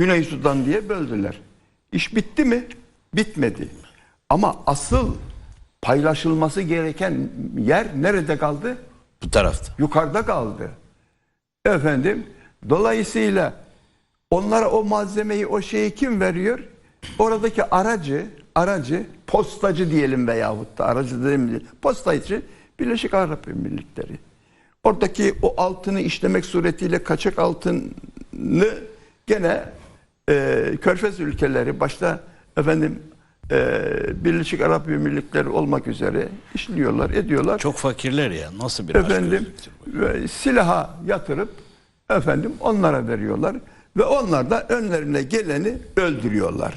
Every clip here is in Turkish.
Güney Sudan diye böldüler. İş bitti mi? Bitmedi. Ama asıl paylaşılması gereken yer nerede kaldı? Bu tarafta. yukarıda kaldı. Efendim dolayısıyla onlara o malzemeyi o şeyi kim veriyor? Oradaki aracı aracı postacı diyelim veyahut da aracı diyelim postacı Birleşik Arap Emirlikleri. Oradaki o altını işlemek suretiyle kaçak altını gene e, Körfez ülkeleri başta efendim e, Birleşik Arap Emirlikleri olmak üzere işliyorlar, ediyorlar Çok fakirler ya. Nasıl bir efendim ve silaha yatırıp efendim onlara veriyorlar ve onlar da önlerine geleni öldürüyorlar.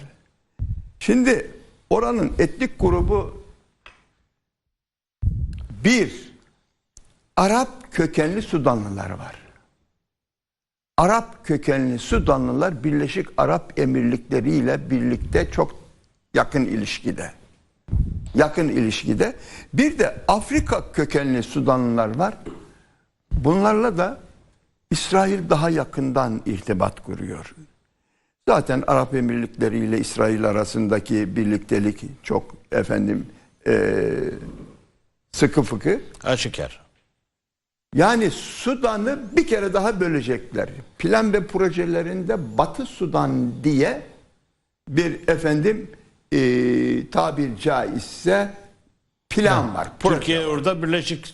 Şimdi oranın etnik grubu bir Arap kökenli Sudanlılar var. Arap kökenli Sudanlılar Birleşik Arap Emirlikleri ile birlikte çok yakın ilişkide yakın ilişkide. Bir de Afrika kökenli Sudanlılar var. Bunlarla da İsrail daha yakından irtibat kuruyor. Zaten Arap Emirlikleri ile İsrail arasındaki birliktelik çok efendim eee, sıkı fıkı. Aşikar. Yani Sudan'ı bir kere daha bölecekler. Plan ve projelerinde Batı Sudan diye bir efendim eee tabir caizse plan var. Türkiye orada Birleşik